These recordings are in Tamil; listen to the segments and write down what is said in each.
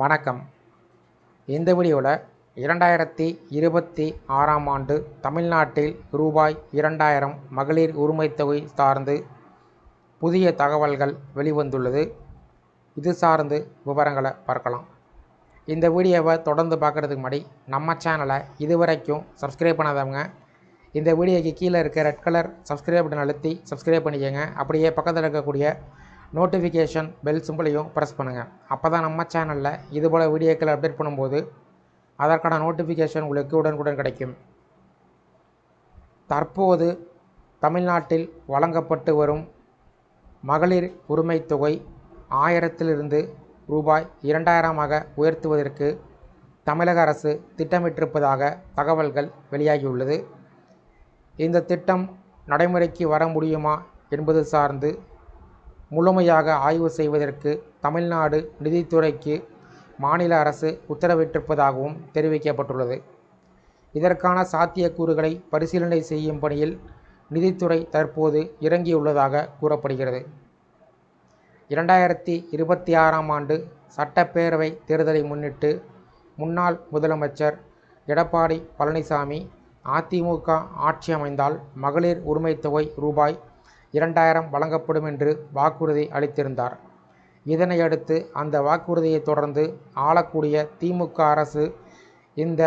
வணக்கம். இந்த வீடியோவில் இரண்டாயிரத்தி இருபத்தி ஆறாம் ஆண்டு தமிழ்நாட்டில் ரூபாய் இரண்டாயிரம் மகளிர் உரிமைத்தொகை சார்ந்து புதிய தகவல்கள் வெளிவந்துள்ளது. இது சார்ந்து விவரங்களை பார்க்கலாம். இந்த வீடியோவை தொடர்ந்து பார்க்குறதுக்கு முன்னாடி நம்ம சேனலை இதுவரைக்கும் சப்ஸ்கிரைப் பண்ணாதவங்க இந்த வீடியோக்கு கீழே இருக்க ரெட் கலர் சப்ஸ்கிரைப் பட்டன் அழுத்தி சப்ஸ்கிரைப் பண்ணிக்கோங்க. அப்படியே பக்கத்தில் இருக்கக்கூடிய நோட்டிஃபிகேஷன் பெல் சிம்பிளையும் ப்ரெஸ் பண்ணுங்கள் அப்போ தான் நம்ம சேனலில் இதுபோல் வீடியோக்களை அப்டேட் பண்ணும்போது அதற்கான நோட்டிஃபிகேஷன் உங்களுக்கு உடனுக்குடன் கிடைக்கும். தற்போது தமிழ்நாட்டில் வழங்கப்பட்டு வரும் மகளிர் உரிமைத் தொகை ஆயிரத்திலிருந்து ரூபாய் இரண்டாயிரமாக உயர்த்துவதற்கு தமிழக அரசு திட்டமிட்டிருப்பதாக தகவல்கள் வெளியாகியுள்ளது. இந்த திட்டம் நடைமுறைக்கு வர முடியுமா என்பது சார்ந்து முழுமையாக ஆய்வு செய்வதற்கு தமிழ்நாடு நிதித்துறைக்கு மாநில அரசு உத்தரவிட்டிருப்பதாகவும் தெரிவிக்கப்பட்டுள்ளது. இதற்கான சாத்தியக்கூறுகளை பரிசீலனை செய்யும் பணியில் நிதித்துறை தற்போது இறங்கியுள்ளதாக கூறப்படுகிறது. இரண்டாயிரத்தி இருபத்தி ஆறாம் ஆண்டு சட்டப்பேரவை தேர்தலை முன்னிட்டு முன்னாள் முதலமைச்சர் எடப்பாடி பழனிசாமி அதிமுக ஆட்சி அமைந்தால் மகளிர் உரிமைத்தொகை ரூபாய் இரண்டாயிரம் வழங்கப்படும் என்று வாக்குறுதி அளித்திருந்தார். இதனையடுத்து அந்த வாக்குறுதியை தொடர்ந்து ஆளக்கூடிய திமுக அரசு இந்த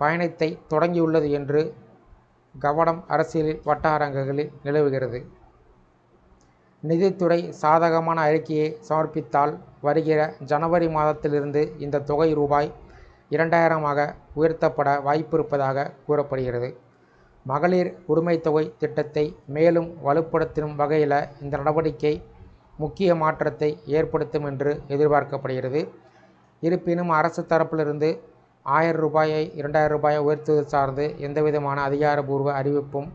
பயணத்தை தொடங்கியுள்ளது என்று கவனம் அரசியல் வட்டாரங்களில் நிலவுகிறது. நிதித்துறை சாதகமான அறிக்கையை சமர்ப்பித்தால் வருகிற ஜனவரி மாதத்திலிருந்து இந்த தொகை ரூபாய் இரண்டாயிரமாக உயர்த்தப்பட வாய்ப்பிருப்பதாக கூறப்படுகிறது. மகளிர் உரிமைத் தொகை திட்டத்தை மேலும் வலுப்படுத்தும் வகையில் இந்த நடவடிக்கை முக்கிய மாற்றத்தை ஏற்படுத்தும் என்று எதிர்பார்க்கப்படுகிறது. இருப்பினும் அரசு தரப்பிலிருந்து ஆயிரம் ரூபாயை இரண்டாயிரம் ரூபாயை உயர்த்துவது சார்ந்து எந்தவிதமான அதிகாரபூர்வ அறிவிப்பும்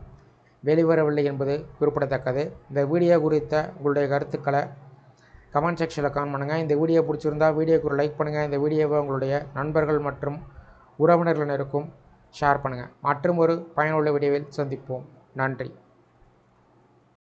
வெளிவரவில்லை என்பது குறிப்பிடத்தக்கது. இந்த வீடியோ குறித்த உங்களுடைய கருத்துக்களை கமெண்ட் செக்ஷனில் கமெண்ட் பண்ணுங்கள் இந்த வீடியோ பிடிச்சிருந்தா வீடியோக்கு ஒரு லைக் பண்ணுங்கள் இந்த வீடியோவை உங்களுடைய நண்பர்கள் மற்றும் உறவினர்களினருக்கும் ஷேர் பண்ணுங்கள் மற்றும் ஒரு பயனுள்ள வீடியோவில் சந்திப்போம். நன்றி.